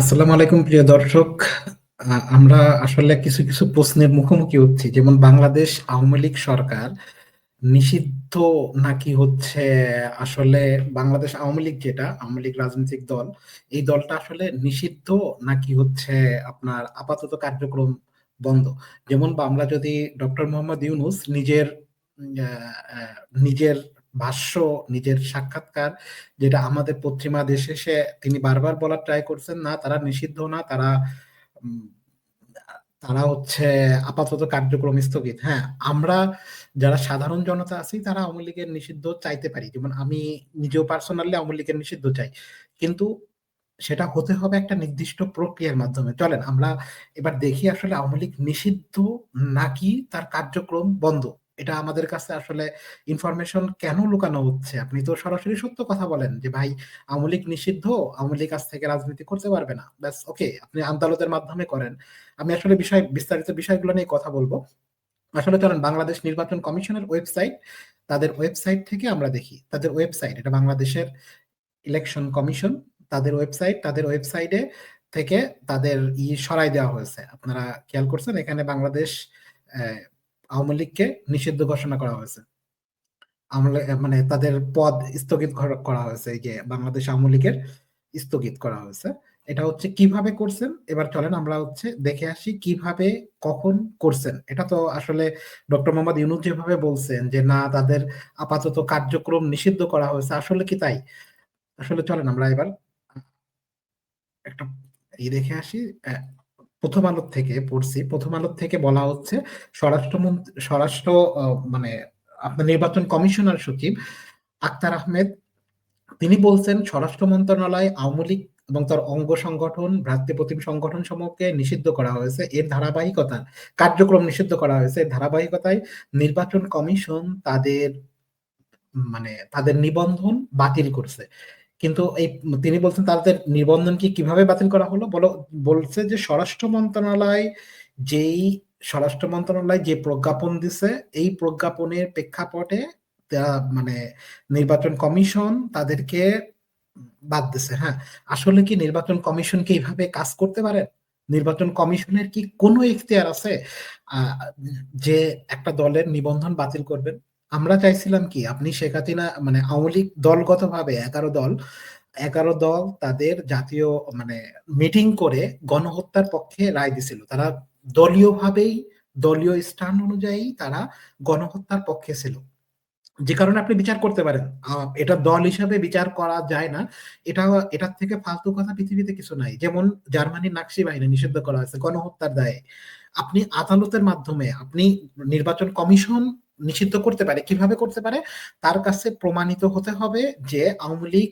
আসসালামু আলাইকুম, প্রিয় দর্শক। আমরা আসলে কিছু কিছু প্রশ্নের মুখোমুখি হচ্ছি। যেমন বাংলাদেশ আওয়ামী লীগ সরকার নিষিদ্ধ নাকি হচ্ছে আসলে বাংলাদেশ আওয়ামী লীগ যেটা, আওয়ামী লীগ রাজনৈতিক দল, এই দলটা আসলে নিষিদ্ধ নাকি হচ্ছে আপনার আপাতত কার্যক্রম বন্ধ? যেমন আমরা যদি ডক্টর মোহাম্মদ ইউনুস নিজের নিজের ভাষ্য, নিজের সাক্ষাৎকার, যেটা আমাদের পশ্চিমা দেশে সে, তিনি বারবার বলার ট্রাই করছেন, না, তারা নিষিদ্ধ না, তারা তারা হচ্ছে আপাতত কার্যক্রম স্থগিত। হ্যাঁ আমরা যারা সাধারণ জনতা আছি, তারা আওয়ামী লীগের নিষিদ্ধ চাইতে পারি। যেমন আমি নিজেও পার্সোনালি আওয়ামী লীগের নিষিদ্ধ চাই। কিন্তু সেটা হতে হবে একটা নির্দিষ্ট প্রক্রিয়ার মাধ্যমে। চলেন, আমরা এবার দেখি আসলে আওয়ামী লীগ নিষিদ্ধ নাকি তার কার্যক্রম বন্ধ। এটা আমাদের কাছে আসলে ইনফরমেশন কেন লুকানো হচ্ছে? আপনি তো সরাসরি সত্য কথা বলেন যে, ভাই, আওয়ামী লীগ নিষিদ্ধ, আওয়ামী লীগ কাছ থেকে রাজনীতি করতে পারবে না। ব্যাস ওকে আপনি আদালতের মাধ্যমে করেন। আমি আসলে বিষয়, বিস্তারিত বিষয়গুলো নিয়ে কথা বলব। আসলে চলেন, বাংলাদেশ নির্বাচন কমিশনের ওয়েবসাইট। তাদের ওয়েবসাইট থেকে আমরা দেখি। তাদের ওয়েবসাইট, এটা বাংলাদেশের ইলেকশন কমিশন তাদের ওয়েবসাইট, তাদের ওয়েবসাইটে থেকে তাদের ই সরাই দেওয়া হয়েছে। আপনারা খেয়াল করছেন, এখানে বাংলাদেশ আওয়ামী লীগকে নিষিদ্ধ ঘোষণা করা হয়েছে। মানে তাদের পদ স্থগিত করা- হয়েছে যে বাংলাদেশ আওয়ামী লীগের স্থগিত করা হয়েছে। এটা হচ্ছে কীভাবে করছেন? এবার চলেন আমরা হচ্ছে দেখে আসি কীভাবে, কখন করছেন। এটা তো আসলে ডক্টর মোহাম্মদ ইউনুস যেভাবে বলছেন যে, না, তাদের আপাতত কার্যক্রম নিষিদ্ধ করা হয়েছে। আসলে কি তাই? আসলে চলেন আমরা এবার একটা এই দেখে আসি। প্রথম আলোর থেকে পড়ছি। প্রথম আলোর থেকে বলা হচ্ছে স্বরাষ্ট্রমন্ত্রী, স্বরাষ্ট্র মানে আপনার নির্বাচন কমিশনার সচিব আক্তার আহমেদ, তিনি বলছেন স্বরাষ্ট্র মন্ত্রণালয়, আওয়ামী লীগ এবং তার অঙ্গ সংগঠন ভ্রাতৃপ্রতিম সংগঠন সমূহকে নিষিদ্ধ করা হয়েছে। এর ধারাবাহিকতা, কার্যক্রম নিষিদ্ধ করা হয়েছে। ধারাবাহিকতায় নির্বাচন কমিশন তাদের মানে তাদের নিবন্ধন বাতিল করছে। কিন্তু এই তিনি বলছেন তাদের নিবন্ধন কি কীভাবে বাতিল করা হলো? বলো, বলছে যে স্বরাষ্ট্র মন্ত্রণালয় যেই স্বরাষ্ট্র মন্ত্রণালয় যে প্রজ্ঞাপন দিছে, এই প্রজ্ঞাপনের প্রেক্ষাপটে মানে নির্বাচন কমিশন তাদেরকে বাদ দিছে হ্যাঁ? আসলে কি নির্বাচন কমিশন কি এইভাবে কাজ করতে পারে? নির্বাচন কমিশনের কি কোনো এখতিয়ার আছে? যে একটা দলের নিবন্ধন বাতিল করবেন? আমরা চাইছিলাম কি, আপনি শেখ হাসিনা মানে আওয়ামী লীগ দলগতভাবে এগারো দল এগারো দল তাদের জাতীয় মানে মিটিং করে গণহত্যার পক্ষে রায় দিছিল। তারা দলীয়ভাবেই, দলীয় স্থান অনুযায়ী তারা গণহত্যার পক্ষে ছিল। যে কারণে আপনি বিচার করতে পারেন। এটা দল হিসাবে বিচার করা যায় না। এটা, এটার থেকে ফালতু কথা পৃথিবীতে কিছু নাই। যেমন জার্মানির নাৎসি বাহিনী নিষিদ্ধ করা হয়েছে গণহত্যার দায়ে। আপনি আদালতের মাধ্যমে, আপনি নির্বাচন কমিশন নিষিদ্ধ করতে পারে। কীভাবে করতে পারে? তার কাছে প্রমাণিত হতে হবে যে আওয়ামী লীগ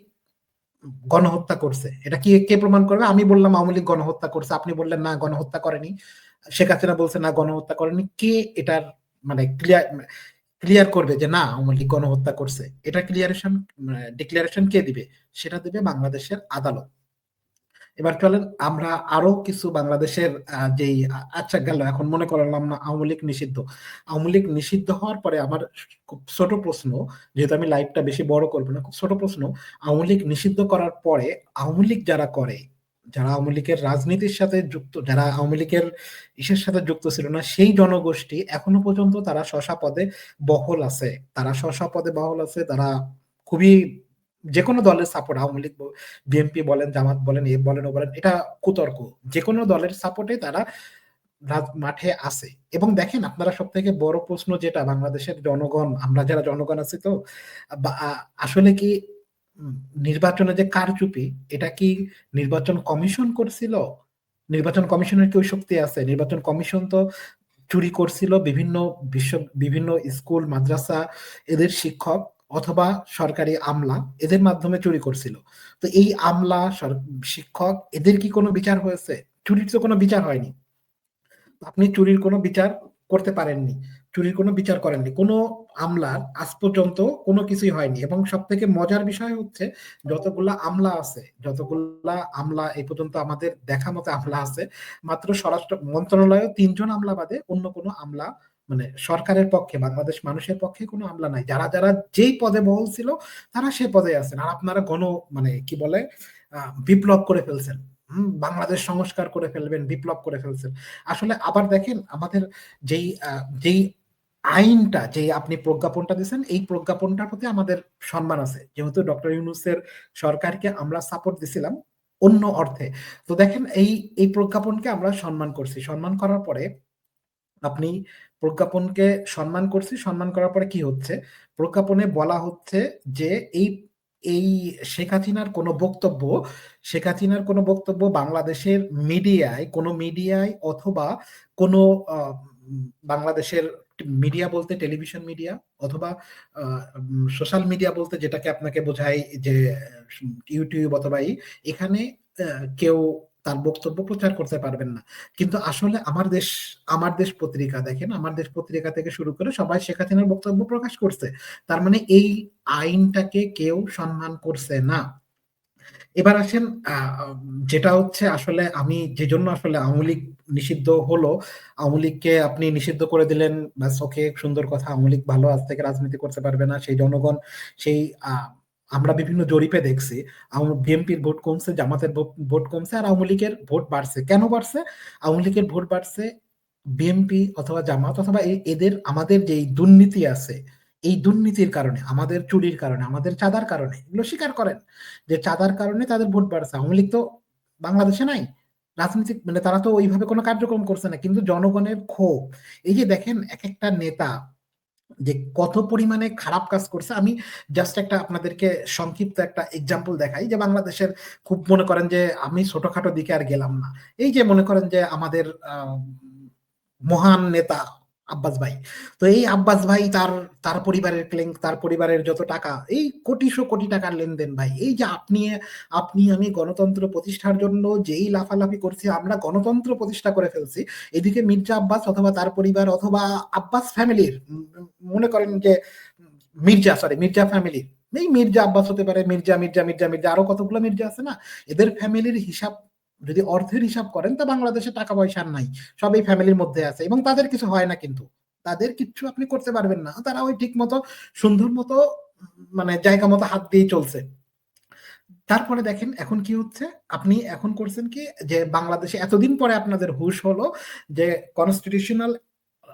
গণহত্যা করছে। এটা কি, কে প্রমাণ করবে? আমি বললাম আওয়ামী লীগ গণহত্যা করছে। আপনি বললেন, না, গণহত্যা করেনি। শেখ হাসিনা বলছে, না, গণহত্যা করেনি। কে এটার মানে ক্লিয়ার ক্লিয়ার করবে যে, না, আওয়ামী লীগ গণহত্যা করছে? এটা ক্লিয়ারেশন ডিক্লারেশন কে দিবে? সেটা দিবে বাংলাদেশের আদালত। এবার চলেন আমরা আরও কিছু বাংলাদেশের যেই আচ্ছা গেল, এখন মনে করলাম না আওয়ামী লীগ নিষিদ্ধ। আওয়ামী লীগ নিষিদ্ধ হওয়ার পরে আমার খুব ছোট প্রশ্ন, যেহেতু আমি লাইভটা বেশি বড় করব না, খুব ছোট প্রশ্ন, আওয়ামী লীগ নিষিদ্ধ করার পরে আওয়ামী লীগ যারা করে, যারা আওয়ামী লীগের রাজনীতির সাথে যুক্ত, যারা আওয়ামী লীগের ইসের সাথে যুক্ত ছিল না, সেই জনগোষ্ঠী এখনও পর্যন্ত তারা শশা পদে বহল আছে। তারা শশা পদে বহল আছে, তারা খুবই যে কোনো দলের সাপোর্ট আওয়ামী লীগ বিএনপি বলেন, জামাত বলেন, এ বলেন, ও বলেন, এটা কুতর্ক। যে কোনো দলের সাপোর্টে তারা মাঠে আছে এবং দেখেন, আপনারা সব থেকে বড় প্রশ্ন যেটা, বাংলাদেশের জনগণ, আমরা যারা জনগণ আছি তো আসলে কি নির্বাচনে যে কারচুপি, এটা কি নির্বাচন কমিশন করছিল? নির্বাচন কমিশনের কি ওই শক্তি আছে? নির্বাচন কমিশন তো চুরি করছিল বিভিন্ন বিশ্ব বিভিন্ন স্কুল, মাদ্রাসা, এদের শিক্ষক। অথবা সরকারি আমলা এদের মাধ্যমে চুরি করছিল। তো এই আমলা শিক্ষক, এদের কি কোনো বিচার হয়েছে? চুরির তো কোনো বিচার হয়নি। আপনি চুরির কোনো বিচার করতে পারেননি, চুরির কোনো বিচার করেননি। কোনো আমলার আজ পর্যন্ত কোনো কিছুই হয়নি। এবং সব থেকে মজার বিষয় হচ্ছে, যতগুলা আমলা আছে, যতগুলা আমলা এই পর্যন্ত আমাদের দেখা মতো আমলা আছে, মাত্র স্বরাষ্ট্র মন্ত্রণালয়ে তিনজন আমলা বাদে অন্য কোনো আমলা মানে সরকারের পক্ষে, বাংলাদেশ মানুষের পক্ষে কোনো আমলা নাই। যারা যারা যেই পদে বহল ছিল, তারা সে পদে আছেন। আর আপনারা গণ মানে কি বলে বিপ্লব করে ফেলছেন। বাংলাদেশ সংস্কার করে ফেলবেন, বিপ্লব করে ফেলছেন। আসলে আবার দেখেন, আমাদের যেই যেই আইনটা যে আপনি প্রজ্ঞাপনটা দিচ্ছেন এই প্রজ্ঞাপনটার প্রতি আমাদের সম্মান আছে। যেহেতু ডক্টর ইউনুসের সরকারকে আমরা সাপোর্ট দিছিলাম অন্য অর্থে। তো দেখেন, এই এই প্রজ্ঞাপনকে আমরা সম্মান করছি। সম্মান করার পরে আপনি প্রজ্ঞাপনকে সম্মান করছি, সম্মান করার পরে কি হচ্ছে? প্রজ্ঞাপনে বলা হচ্ছে যে এই এই শেখ হাসিনার কোনো বক্তব্য, শেখ হাসিনার কোনো বক্তব্য বাংলাদেশের মিডিয়ায়, কোনো মিডিয়ায় অথবা কোনো বাংলাদেশের মিডিয়া বলতে টেলিভিশন মিডিয়া অথবা সোশ্যাল মিডিয়া বলতে যেটাকে আপনাকে বোঝায় যে, ইউটিউব অথবা এখানে কেউ তার বক্তব্য প্রচার করতে পারবেন না। কিন্তু আসলে আমার দেশ আমার দেশ পত্রিকা দেখেন, আমার দেশ পত্রিকা থেকে শুরু করে সবাই শেখ হাসিনার বক্তব্য প্রকাশ করছে। তার মানে এই আইনটাকে কেউ সম্মান করছে না। এবার আসেন যেটা হচ্ছে আসলে আমি যে জন্য আসলে আওয়ামী লীগ নিষিদ্ধ হলো, আওয়ামী লীগকে আপনি নিষিদ্ধ করে দিলেন বা ওকে, সুন্দর কথা, আওয়ামী লীগ ভালো আজ থেকে রাজনীতি করতে পারবে না, সেই জনগণ, সেই আমরা বিভিন্ন জরিপে দেখছি বিএনপির ভোট কমছে, জামাতের ভোট কমছে আর আওয়ামী লীগের ভোট বাড়ছে। কেন বাড়ছে? আওয়ামী লীগের ভোট বাড়ছে বিএনপি অথবা জামাত অথবা এদের, আমাদের যে দুর্নীতি আছে, এই দুর্নীতির কারণে, আমাদের চুরির কারণে, আমাদের চাঁদার কারণে, এগুলো স্বীকার করেন যে চাঁদার কারণে তাদের ভোট বাড়ছে। আওয়ামী লীগ তো বাংলাদেশে নাই। রাজনীতি মানে তারা তো ওইভাবে কোনো কার্যক্রম করছে না, কিন্তু জনগণের ক্ষোভ। এই যে দেখেন এক একটা নেতা যে কত পরিমাণে খারাপ কাজ করছে, আমি জাস্ট একটা আপনাদেরকে সংক্ষিপ্ত একটা এক্সাম্পল দেখাই যে বাংলাদেশের খুব মনে করেন যে আমি ছোটখাটো দিকে আর গেলাম না। এই যে মনে করেন যে আমাদের মহান নেতা আব্বাস ভাই। তো এই আব্বাস ভাই তার তার পরিবারের ক্লেম তার পরিবারের যত টাকা, এই কোটিশো কোটি টাকার লেনদেন ভাই। এই যে আপনি আপনি, আমি গণতন্ত্র প্রতিষ্ঠার জন্য যেই লাফালাফি করছি, আমরা গণতন্ত্র প্রতিষ্ঠা করে ফেলছি, এদিকে মির্জা আব্বাস অথবা তার পরিবার অথবা আব্বাস ফ্যামিলির মনে করেন যে মির্জা সরি মির্জা ফ্যামিলির এই মির্জা আব্বাস হতে পারে, মির্জা মির্জা মির্জা মির্জা, আরও কতগুলো মির্জা আছে না? এদের ফ্যামিলির হিসাব যদি অর্থের হিসাব করেন, তা বাংলাদেশে টাকা পয়সা নাই। সব এই ফ্যামিলির মধ্যে আছে এবং তাদের কিছু হয় না কিন্তু। তাদের কিচ্ছু আপনি করতে পারবেন না। তারা ওই ঠিক মতো, সুন্দর মতো মানে জায়গা মতো হাত দিয়ে চলছে। তারপরে দেখেন, এখন কি হচ্ছে? আপনি এখন করছেন কি? যে বাংলাদেশে এতদিন পরে আপনাদের হুশ হলো যে কনস্টিটিউশনাল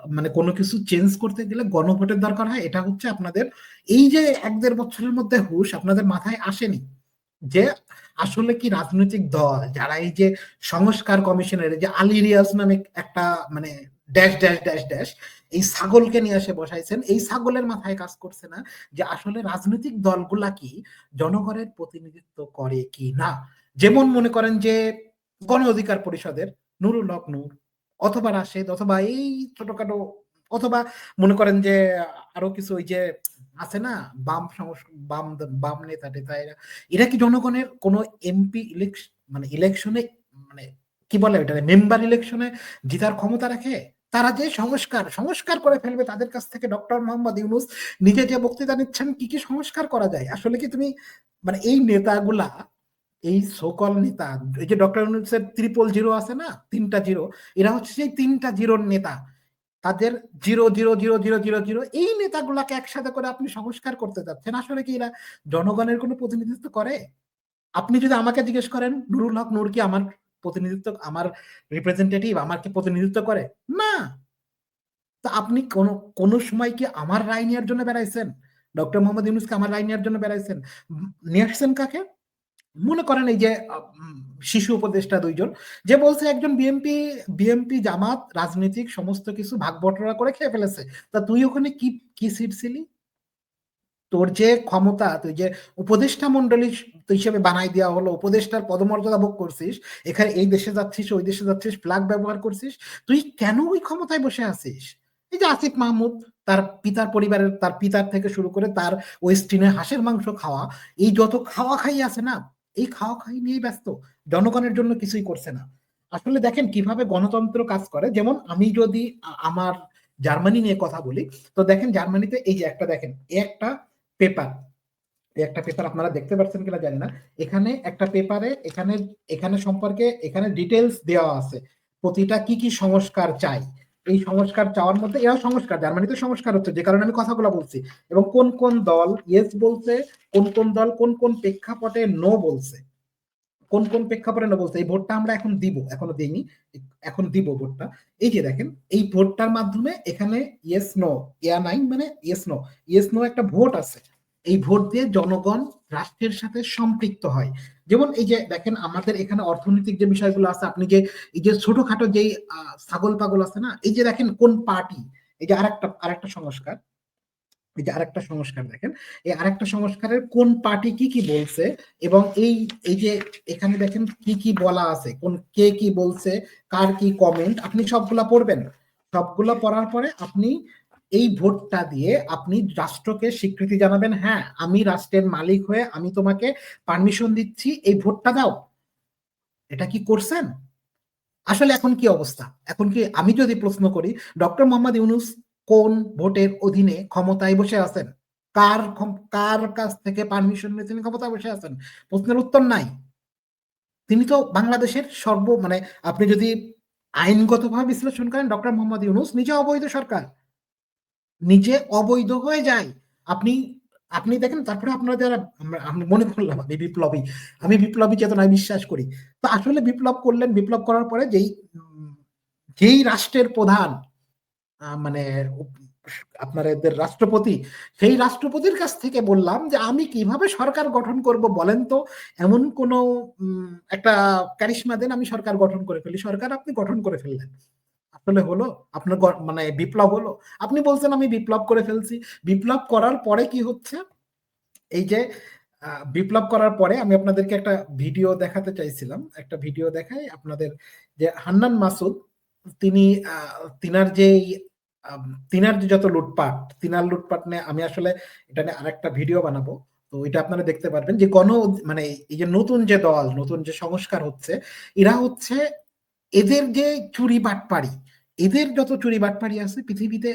মানে কোনো কিছু চেঞ্জ করতে গেলে গণভোটের দরকার হয়। এটা হচ্ছে আপনাদের, এই যে এক দেড় বছরের মধ্যে হুশ আপনাদের মাথায় আসেনি। যে আসলে কি রাজনৈতিক দল, যারা এই যে সংস্কার কমিশনের যে আলিরিয়াস নামে একটা মানে ড্যাশ ড্যাশ ড্যাশ ড্যাশ, এই ছাগলকে নিয়ে এসে বসাইছেন, এই ছাগলের মাথায় কাজ করছে না যে আসলে রাজনৈতিক দলগুলা কি জনগণের প্রতিনিধিত্ব করে কি না? যেমন মনে করেন যে গণ অধিকার পরিষদের নুরুল হক নূর অথবা রাশেদ, অথবা এই ছোটখাটো, অথবা মনে করেন যে আরও কিছু ওই যে আছে না? বাম বাম বাম নেতা টেতা, এরা এরা কি জনগণের কোন এমপি ইলেকশন মানে ইলেকশনে মানে কি বলে এটা মেম্বার ইলেকশনে জিতার ক্ষমতা রাখে? তারা যে সংস্কার সংস্কার করে ফেলবে তাদের কাছ থেকে ডক্টর মোহাম্মদ ইউনুস নিজে যে বক্তৃতা নিচ্ছেন, কি কি সংস্কার করা যায়? আসলে কি তুমি মানে এই নেতাগুলা, এই সকল নেতা, এই যে ডক্টর ইউনুসের ত্রিপল জিরো আছে না? তিনটা জিরো এরা হচ্ছে সেই তিনটা জিরোর নেতা। তাদের zero zero zero zero zero zero এই নেতাগুলাকে একসাথে করে আপনি সংস্কার করতে যাচ্ছেন। আসলে কি এরা জনগণের কোনো প্রতিনিধিত্ব করে? আপনি যদি আমাকে জিজ্ঞেস করেন, নুরুল হক নুর কি আমার প্রতিনিধিত্ব, আমার রিপ্রেজেন্টেটিভ আমাকে প্রতিনিধিত্ব করে? না। তা আপনি কোন কোন সময় কি আমার রায় নেওয়ার জন্য বেড়াইছেন? ডক্টর মোহাম্মদ ইউনুসকে আমার রায় নেওয়ার জন্য বেড়াইছেন? নিয়ে আসছেন কাকে? মনে করেন এই যে শিশু উপদেষ্টা দুইজন, যে বলছে একজন বিএমপি বিএমপি জামাত, রাজনৈতিক, সমস্ত কিছু ভাগ বটরা করে খেয়ে ফেলেছে। তা তুই ওখানে কি কি সিট ছিলি? তোর যে ক্ষমতা, তুই যে উপদেষ্টা মন্ডলী হিসেবে বানাই দেওয়া হলো, উপদেষ্টার পদমর্যাদা ভোগ করছিস, এখানে এই দেশে যাচ্ছিস, ওই দেশে যাচ্ছিস ফ্ল্যাগ ব্যবহার করছিস, তুই কেন ওই ক্ষমতায় বসে আছিস? এই যে আসিফ মাহমুদ, তার পিতার পরিবারের, তার পিতার থেকে শুরু করে তার ওয়েস্টিনে হাঁসের মাংস খাওয়া, এই যত খাওয়া খাই আছে না এই খাওয়া খাই নিয়েই ব্যস্ত। জনগণের জন্য কিছুই করছে না। আসলে দেখেন কীভাবে গণতন্ত্র কাজ করে। যেমন আমি যদি আমার জার্মানি নিয়ে কথা বলি, তো দেখেন জার্মানিতে এই যে একটা দেখেন, একটা পেপার একটা পেপার আপনারা দেখতে পাচ্ছেন কিনা জানি না। এখানে একটা পেপারে এখানে এখানে সম্পর্কে এখানে ডিটেলস দেওয়া আছে। প্রতিটা কি কি সংস্কার চাই? এই সংস্কার চাওয়ার মধ্যে এরা সংস্কার, জার্মানিতে সংস্কার হচ্ছে, যে কারণে আমি কথাগুলো বলছি। এবং কোন কোন দল ইয়েস বলছে, কোন কোন দল কোন কোন প্রেক্ষাপটে নো বলছে। কোন কোন প্রেক্ষাপটে নো বলছে, এই ভোটটা আমরা এখন দিব, এখনও দিইনি, এখন দিব ভোটটা। এই যে দেখেন, এই ভোটটার মাধ্যমে এখানে ইয়েস নো ইয়া নাই মানে ইয়েস নো ইয়েস নো একটা ভোট আছে। এই ভোট দিয়ে জনগণ রাষ্ট্রের সাথে সম্পৃক্ত হয়। যেমন এই যে দেখেন আমাদের এখানে অর্থনৈতিক যে বিষয়গুলো আছে, আপনি যে, এই যে ছোটখাটো যেই ছাগল পাগল আছে না, এই যে দেখেন কোন পার্টি, এই যে আরেকটা আরেকটা সংস্কার, এই যে আরেকটা সংস্কার দেখেন, এই আরেকটা সংস্কারের কোন পার্টি কি কি বলছে এবং এই এই যে এখানে দেখেন কি কি বলা আছে, কোন কে কি বলছে, কার কি কমেন্ট আপনি সবগুলা পড়বেন। সবগুলা পড়ার পরে আপনি এই ভোটটা দিয়ে আপনি রাষ্ট্রকে স্বীকৃতি জানাবেন হ্যাঁ আমি রাষ্ট্রের মালিক হয়ে আমি তোমাকে পারমিশন দিচ্ছি, এই ভোটটা দাও। এটা কি করছেন? আসলে এখন কি অবস্থা? এখন কি, আমি যদি প্রশ্ন করি, ডক্টর মোহাম্মদ ইউনুস কোন ভোটের অধীনে ক্ষমতায় বসে আছেন? কার কার কাছ থেকে পারমিশন নিয়ে তিনি ক্ষমতায় বসে আছেন? প্রশ্নের উত্তর নাই। তিনি তো বাংলাদেশের সর্ব মানে আপনি যদি আইনগতভাবে বিশ্লেষণ করেন, ডক্টর মোহাম্মদ ইউনুস নিজে অবৈধ সরকার। নিজে অবৈধ হয়ে যায়। আপনি আপনি দেখেন, তারপরে আপনারা যারা আমি মনে করলাম আমি বিপ্লবী আমি বিপ্লবী চেতনায় বিশ্বাস করি। তো আসলে বিপ্লব করলেন, বিপ্লব করার পরে যেই যেই রাষ্ট্রের প্রধান মানে আপনাদের রাষ্ট্রপতি, সেই রাষ্ট্রপতির কাছ থেকে বললাম যে, আমি কীভাবে সরকার গঠন করব বলেন তো? এমন কোন একটা কারিশমা দেন, আমি সরকার গঠন করে ফেলি। সরকার আপনি গঠন করে ফেললেন। আসলে হলো, আপনার মানে বিপ্লব হলো। আপনি বলছেন আমি বিপ্লব করে ফেলছি। বিপ্লব করার পরে কি হচ্ছে? এই যে বিপ্লব করার পরে আমি আপনাদেরকে একটা ভিডিও দেখাতে চাইছিলাম। একটা ভিডিও দেখাই আপনাদের যে হান্নান মাসুদ, তিনি তিনার যে তিনার যে যত লুটপাট, তিনার লুটপাট নিয়ে আমি আসলে এটা নিয়ে আরেকটা ভিডিও বানাবো। তো এটা আপনারা দেখতে পারবেন যে গণ মানে এই যে নতুন যে দল, নতুন যে সংস্কার হচ্ছে, এরা হচ্ছে এদের যে চুরি বাটপাড়ি এদের যত চুরি বাটপাড়ি আছে, পৃথিবীতে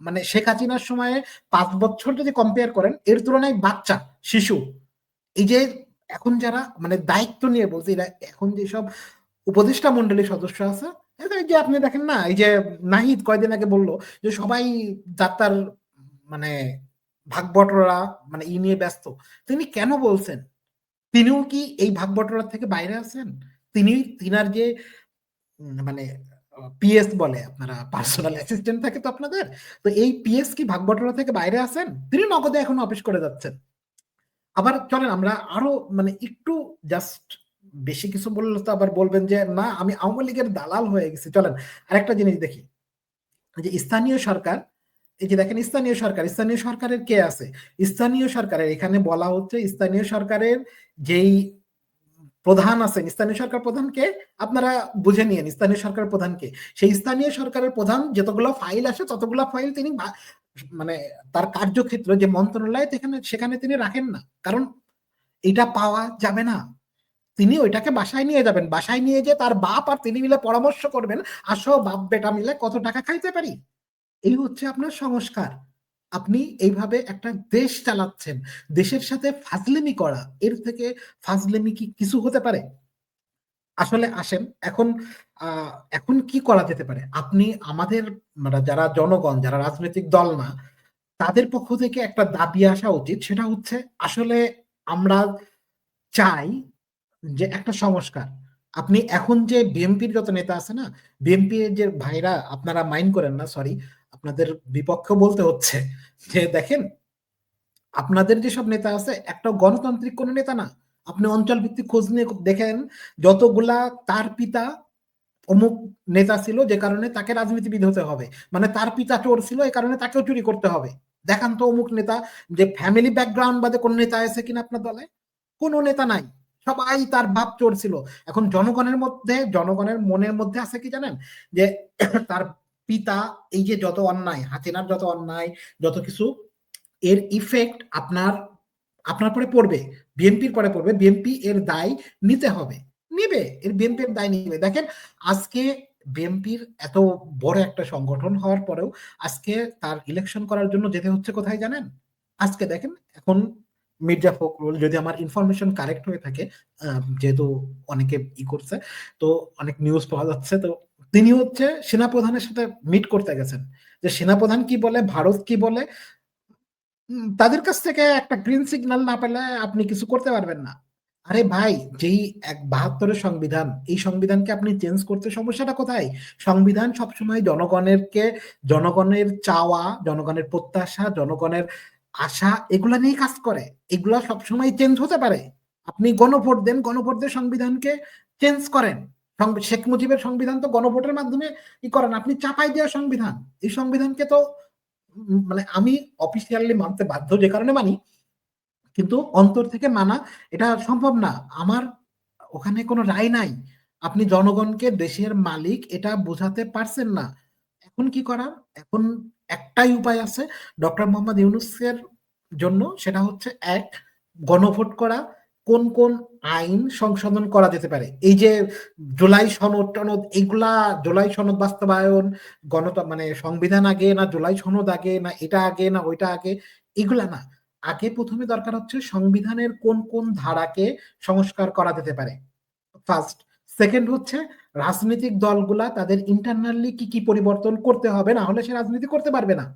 মানে শেখ হাসিনার সময়ে পাঁচ বছর যদি কম্পেয়ার করেন, এর তুলনায় বাচ্চা, শিশু, এই যে এখন যারা মানে দায়িত্ব নিয়ে বলছে, এরা এখন যেসব উপদেষ্টা মন্ডলীর সদস্য আছে যে আপনি দেখেন না, এই যে নাহিদ কয়দিন আগে বলল যে সবাই যাত্রার মানে ভাগ বটরা মানে ই নিয়ে ব্যস্ত। তিনি কেন বলছেন? তিনিও কি এই ভাগ বটরা থেকে বাইরে আছেন? তিনি, তিনার যে মানে পিএস বলে আপনারা পার্সোনাল অ্যাসিস্ট্যান্ট থাকে তো আপনাদের। তো এই পিএস কি ভাগ বটরা থেকে বাইরে আছেন? তিনি নগদে এখন অফিস করে যাচ্ছেন। আবার চলেন, আমরা আরও মানে একটু জাস্ট বেশি কিছু বললে তো আবার বলবেন যে, না, আমি আওয়ামী লীগের দালাল হয়ে গেছি। চলেন, আরেকটা জিনিস দেখি। যে স্থানীয় সরকার, এই যে দেখেন, স্থানীয় সরকার, স্থানীয় সরকারের কে আছে? স্থানীয় সরকারের, এখানে বলা হচ্ছে স্থানীয় সরকারের যেই প্রধান আছেন স্থানীয় সরকার প্রধানকে আপনারা বুঝে নিয়েন, স্থানীয় সরকার প্রধানকে। সেই স্থানীয় সরকারের প্রধান যতগুলো ফাইল আসে, ততগুলো ফাইল তিনি মানে তার কার্যক্ষেত্র যে মন্ত্রণালয় সেখানে সেখানে তিনি রাখেন না। কারণ এটা পাওয়া যাবে না। তিনি ওইটাকে বাসায় নিয়ে যাবেন। বাসায় নিয়ে যে তার বাপ আর তিনি মিলে পরামর্শ করবেন, আসো বাপ বেটা মিলে কত টাকা খাইতে পারি? এই হচ্ছে আপনার সংস্কার। আপনি এইভাবে একটা দেশ চালাচ্ছেন, দেশের সাথে ফাজলেমি করা, এর থেকে ফাজলেমি কি কিছু হতে পারে? আসলে আসেন, এখন এখন কি করা যেতে পারে? আপনি আমাদের মানে যারা জনগণ, যারা রাজনৈতিক দল না, তাদের পক্ষ থেকে একটা দাবি আসা উচিত, সেটা হচ্ছে আসলে আমরা চাই যে একটা সংস্কার। আপনি এখন যে বিএনপির যত নেতা আছে না বিএনপি যে ভাইরা, আপনারা মাইন্ড করেন না, সরি আপনাদের বিপক্ষ বলতে হচ্ছে যে, দেখেন, আপনাদের যেসব নেতা আছে, একটা গণতান্ত্রিক কোন নেতা না। আপনি অঞ্চল ভিত্তিক খোঁজ নিয়ে দেখেন, যতগুলা তার পিতা অমুক নেতা ছিল যে কারণে তাকে রাজনীতিবিদ হতে হবে। মানে তার পিতা চোর ছিল এই কারণে তাকেও চুরি করতে হবে। দেখান তো অমুক নেতা যে ফ্যামিলি ব্যাকগ্রাউন্ড বাদে কোন নেতা আছে কিনা আপনার দলে? কোনো নেতা নাই। সবাই তার বাপ চোর ছিল। এখন জনগণের মধ্যে, জনগণের মনের মধ্যে আছে কি জানেন? যে, তার পিতা, এই যে যত অন্যায় হাসিনার যত অন্যায়, যত কিছু, এর ইফেক্ট আপনার আপনার পরে পড়বে বিএনপির পরে পড়বে বিএনপি এর দায় নিতে হবে। নিবে, এর বিএনপির দায় নিবে। দেখেন, আজকে বিএনপির এত বড় একটা সংগঠন হওয়ার পরেও আজকে তার ইলেকশন করার জন্য যেতে হচ্ছে কোথায় জানেন? আজকে দেখেন, এখন মির্জা ফখরুল, যদি আমার ইনফরমেশন কারেক্ট হয়ে থাকে যেহেতু অনেকে ই করছে, তো অনেক নিউজ পাওয়া যাচ্ছে, তো তিনি হচ্ছে সেনাপ্রধানের সাথে মিট করতে গেছেন। যে সেনাপ্রধান কি বলে, ভারত কি বলে তাদের কাছ থেকে একটা গ্রিন সিগন্যাল না পেলে আপনি কিছু করতে পারবেন না। আরে ভাই, যেই এক বাহাত্তরের সংবিধান, এই সংবিধানকে আপনি চেঞ্জ করতে, সমস্যাটা কোথায়? সংবিধান সবসময় জনগণেরকে, জনগণের চাওয়া, জনগণের প্রত্যাশা, জনগণের আশা, এগুলা নিয়ে কাজ করে। এগুলা সবসময় চেঞ্জ হতে পারে। আপনি গণভোট দেন গণভোট দিয়ে সংবিধানকে চেঞ্জ করেন। শেখ মুজিবের সংবিধান তো গণভোটের মাধ্যমে ই করেন আপনি চাপাই দেওয়া সংবিধান, এই সংবিধানকে তো মানে আমি অফিসিয়ালি মানতে বাধ্য যে কারণে মানি, কিন্তু অন্তর থেকে মানা এটা সম্ভব না। আমার ওখানে কোনো রায় নাই। আপনি জনগণকে দেশের মালিক এটা বোঝাতে পারছেন না। এখন কি করার? এখন একটাই উপায় আছে, ডক্টর মোহাম্মদ ইউনুসের জন্য, সেটা হচ্ছে এক, গণভোট করা কোন কোন আইন সংশোধন করা যেতে পারে? এই যে জুলাই সনদ টনদ এগুলা জুলাই সনদ বাস্তবায়ন, গণত মানে সংবিধান আগে না জুলাই সনদ আগে না এটা আগে না ওইটা আগে, এগুলা না। আগে প্রথমে দরকার হচ্ছে সংবিধানের কোন কোন ধারাকে সংস্কার করা যেতে পারে। ফার্স্ট সেকেন্ড হচ্ছে রাজনৈতিক দলগুলা তাদের ইন্টারনালি কি কি পরিবর্তন করতে হবে, না হলে সে রাজনীতি করতে পারবে না।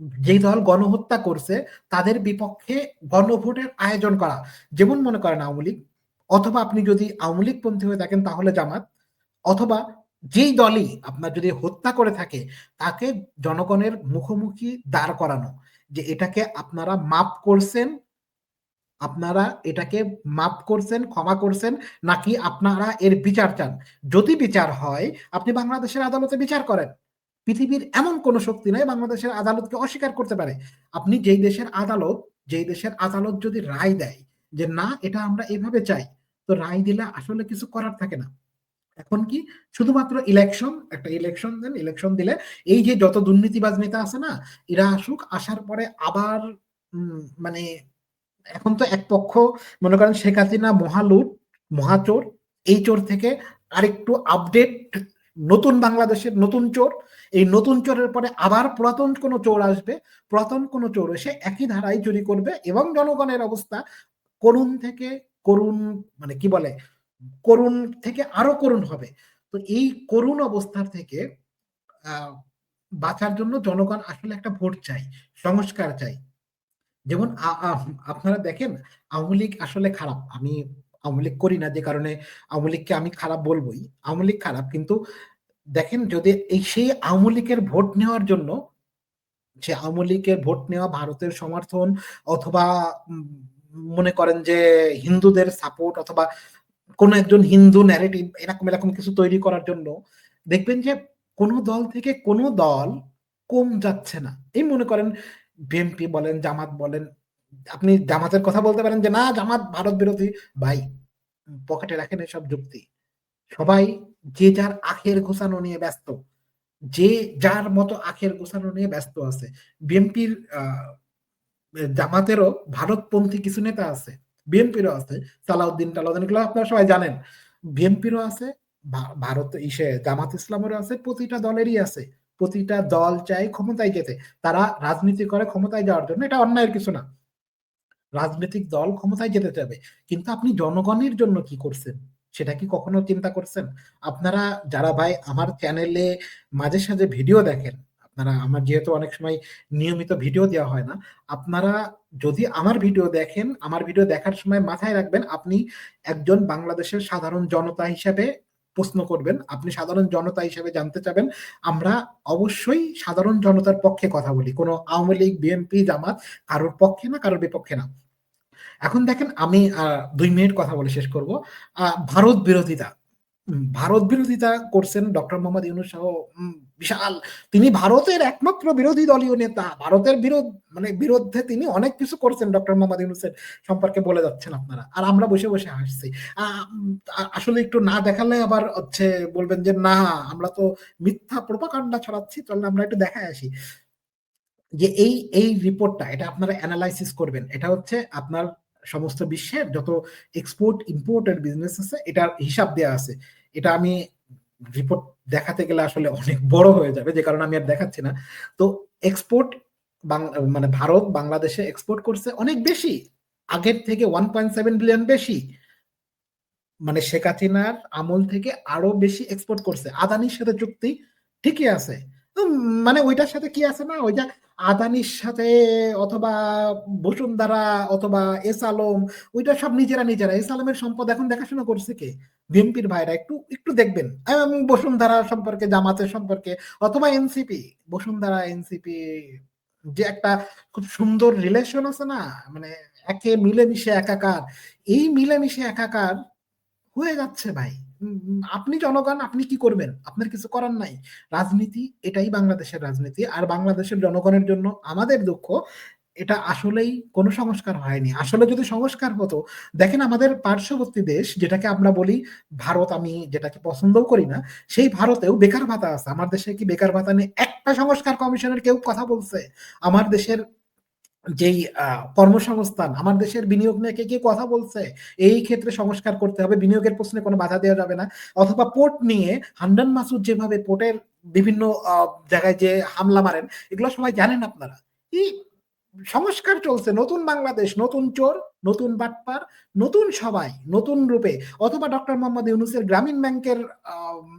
যেই দল গণহত্যা করছে, তাদের বিপক্ষে গণভোটের আয়োজন করা। যেমন মনে করেন আওয়ামী লীগ, অথবা আপনি যদি আওয়ামী লীগ পন্থী হয়ে থাকেন তাহলে জামাত, অথবা যেই দলই আপনার যদি হত্যা করে থাকে, তাকে জনগণের মুখোমুখি দাঁড় করানো। যে এটাকে আপনারা মাপ করছেন, আপনারা এটাকে মাপ করছেন, ক্ষমা করছেন, নাকি আপনারা এর বিচার চান? যদি বিচার হয়, আপনি বাংলাদেশের আদালতে বিচার করেন। পৃথিবীর এমন কোন শক্তি নাই বাংলাদেশের আদালতকে অস্বীকার করতে পারে। আপনি যেই দেশের আদালত, যেই দেশের আদালত যদি রায় দেয় যে না, এটা আমরা এভাবে চাই, তো রায় দিলে আসলে কিছু করার থাকে না। এখন কি? শুধুমাত্র ইলেকশন একটা ইলেকশন দেন ইলেকশন দিলে এই যে যত দুর্নীতিবাজ নেতা আছে না, এরা আসুক, আসার পরে আবার মানে এখন তো এক পক্ষ, মনে করেন শেখ হাসিনা মহালুট, মহাচোর, এই চোর থেকে আরেকটু আপডেট নতুন বাংলাদেশের নতুন চোর, এই নতুন চোরের পরে আবার পুরাতন কোনো চোর আসবে, পুরাতন কোনো চোর এসে একই ধারায় চুরি করবে এবং জনগণের অবস্থা করুণ থেকে করুণ মানে কি বলে, করুণ থেকে আরও করুণ হবে। তো এই করুণ অবস্থার থেকে বাঁচার জন্য জনগণ আসলে একটা ভোট চাই, সংস্কার চাই। যেমন আপনারা দেখেন, আওয়ামী লীগ আসলে খারাপ। আমি আওয়ামী লীগ করি না যে কারণে আওয়ামী লীগকে আমি খারাপ বলবোই। আওয়ামী লীগ খারাপ কিন্তু দেখেন যদি এই সেই আওয়ামী লীগের ভোট নেওয়ার জন্য সে আওয়ামী লীগের ভোট নেওয়া ভারতের সমর্থন অথবা মনে করেন যে হিন্দুদের সাপোর্ট অথবা কোন একজন হিন্দু ন্যারেটিভ এরকম এরকম কিছু তৈরি করার জন্য দেখবেন যে কোন দল থেকে কোন দল কম যাচ্ছে না। এই মনে করেন বিএনপি বলেন, জামাত বলেন আপনি জামাতের কথা বলতে পারেন যে, না, জামাত, ভারত বিরোধী। ভাই, পকেটে রাখেন এসব যুক্তি। সবাই যে যার আখের ঘোষানো নিয়ে ব্যস্ত, যে যার মতো আখের ঘোষানো নিয়ে ব্যস্ত আছে। বিএনপির জামাতেরও ভারতপন্থী কিছু নেতা আছে, বিএনপিরও আছে, সালাউদ্দিন টালাউদ্দিন, এগুলো আপনারা সবাই জানেন। বিএনপিরও আছে ভারত ইসে, জামাত ইসলামেরও আছে, প্রতিটা দলেরই আছে। প্রতিটা দল চাই ক্ষমতায় যেতে। তারা রাজনীতি করে ক্ষমতায় যাওয়ার জন্য। এটা অন্যায়ের কিছু না। রাজনৈতিক দল ক্ষমতায় যেতে চাবে কিন্তু আপনি জনগণের জন্য কি করছেন? সেটা কি কখনো চিন্তা করছেন? আপনারা যারা ভাই আমার চ্যানেলে মাঝে সাঝে ভিডিও দেখেন, আপনারা আমার যেহেতু অনেক সময় নিয়মিত ভিডিও দেওয়া হয় না, আপনারা যদি আমার ভিডিও দেখেন, আমার ভিডিও দেখার সময় মাথায় রাখবেন, আপনি একজন বাংলাদেশের সাধারণ জনতা হিসেবে প্রশ্ন করবেন। আপনি সাধারণ জনতা হিসেবে জানতে চাবেন। আমরা অবশ্যই সাধারণ জনতার পক্ষে কথা বলি। কোনো আওয়ামী লীগ, বিএনপি, জামাত কারোর পক্ষে না, কারোর বিপক্ষে না। এখন দেখেন আমি দুই মিনিট কথা বলে শেষ করব। ভারত বিরোধিতা। ভারত বিরোধিতা করছেন ডক্টর মোহাম্মদ ইউনুস সহ বিশাল। তিনি ভারতের একমাত্র বিরোধী দলীয় নেতা। ভারতের বিরোধ মানে বিরুদ্ধে তিনি অনেক কিছু করছেন ডক্টর মোহাম্মদ ইউনুসের সম্পর্কে বলে যাচ্ছেন আপনারা। আর আমরা বসে বসে হাসছি। আসলে একটু না দেখালে আবার হচ্ছে বলবেন যে, না, আমরা তো মিথ্যা প্রোপাকাণ্ডা ছড়াচ্ছি তাহলে আমরা একটু দেখায় আসি। যে এই এই রিপোর্টটা এটা আপনারা অ্যানালাইসিস করবেন। এটা হচ্ছে আপনার সমস্ত বিশ্বের যত এক্সপোর্ট ইম্পোর্টের বিজনেস আছে, এটার হিসাব দেওয়া আছে। এটা আমি রিপোর্ট দেখাতে গেলে আসলে অনেক বড় হয়ে যাবে, যে কারণে আমি আর দেখাচ্ছি না। তো এক্সপোর্ট মানে ভারত, বাংলাদেশে এক্সপোর্ট করছে অনেক বেশি। আগের থেকে ওয়ান পয়েন্ট সেভেন বিলিয়ন বেশি। মানে শেখ হাসিনার আমল থেকে আরও বেশি এক্সপোর্ট করছে। আদানির সাথে চুক্তি ঠিকই আছে। মানে ওইটার সাথে কি আছে না? ওই যে আদানির সাথে অথবা বসুন্ধরা অথবা এস আলম ওইটা সব নিজেরা, নিজেরা। এস আলমের সম্পদ এখন দেখাশোনা করছে কে? বিএনপির ভাইরা। একটু, একটু দেখবেন। বসুন্ধরা সম্পর্কে, জামাতের সম্পর্কে অথবা এনসিপি, বসুন্ধরা, এনসিপি যে একটা খুব সুন্দর রিলেশন আছে না? মানে একে মিলেমিশে একাকার। এই মিলেমিশে একাকার হয়ে যাচ্ছে ভাই। আপনি জনগণ, আপনি কি করবেন? আপনার কিছু করার নাই। রাজনীতি এটাই বাংলাদেশের রাজনীতি। আর বাংলাদেশের জনগণের জন্য আমাদের দুঃখ এটা আসলেই কোনো সংস্কার হয়নি। আসলে যদি সংস্কার হতো, দেখেন আমাদের পার্শ্ববর্তী দেশ যেটাকে আমরা বলি ভারত, আমি যেটাকে পছন্দও করি না, সেই ভারতেও বেকার ভাতা আছে। আমার দেশে কি বেকার ভাতা নিয়ে একটা সংস্কার কমিশনের কেউ কথা বলছে? আমার দেশের যেই কর্মসংস্থান, আমার দেশের বিনিয়োগ নিয়ে কে, কে কথা বলছে? এই ক্ষেত্রে সংস্কার করতে হবে। বিনিয়োগের প্রশ্নে কোনো বাধা দেওয়া যাবে না। অথবা পোর্ট নিয়ে হান্ডান মাসুদ যেভাবে পোর্টের বিভিন্ন জায়গায় যে হামলা মারেন, এগুলো সবাই জানেন আপনারা। এই সংস্কার চলছে। নতুন বাংলাদেশ, নতুন চোর, নতুন বাটপার, নতুন সবাই, নতুন রূপে অথবা ডক্টর মোহাম্মদ ইউনূসের গ্রামীণ ব্যাংকের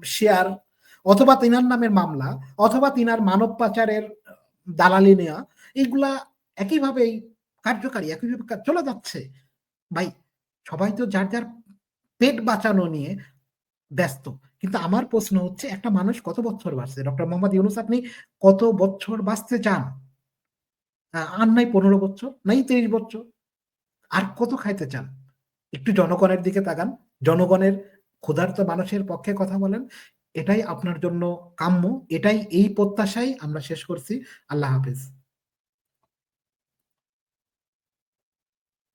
শেয়ার অথবা তিনার নামের মামলা অথবা তিনার মানব পাচারের দালালি নেওয়া এগুলা একইভাবেই কার্যকারী, একইভাবে চলে যাচ্ছে। ভাই সবাই তো যার, যার পেট বাঁচানো নিয়ে ব্যস্ত। কিন্তু আমার প্রশ্ন হচ্ছে একটা মানুষ কত বছর বাঁচছে? ডক্টর মোহাম্মদ ইউনূস আপনি কত বছর বাঁচতে চান? আর নাই ১৫ বছর, নাই ৩০ বছর। আর কত খাইতে চান? একটু জনগণের দিকে তাকান। জনগণের ক্ষুধার্ত মানুষের পক্ষে কথা বলেন। এটাই আপনার জন্য কাম্য। এটাই এই প্রত্যাশাই আমরা শেষ করছি। আল্লাহ হাফেজ।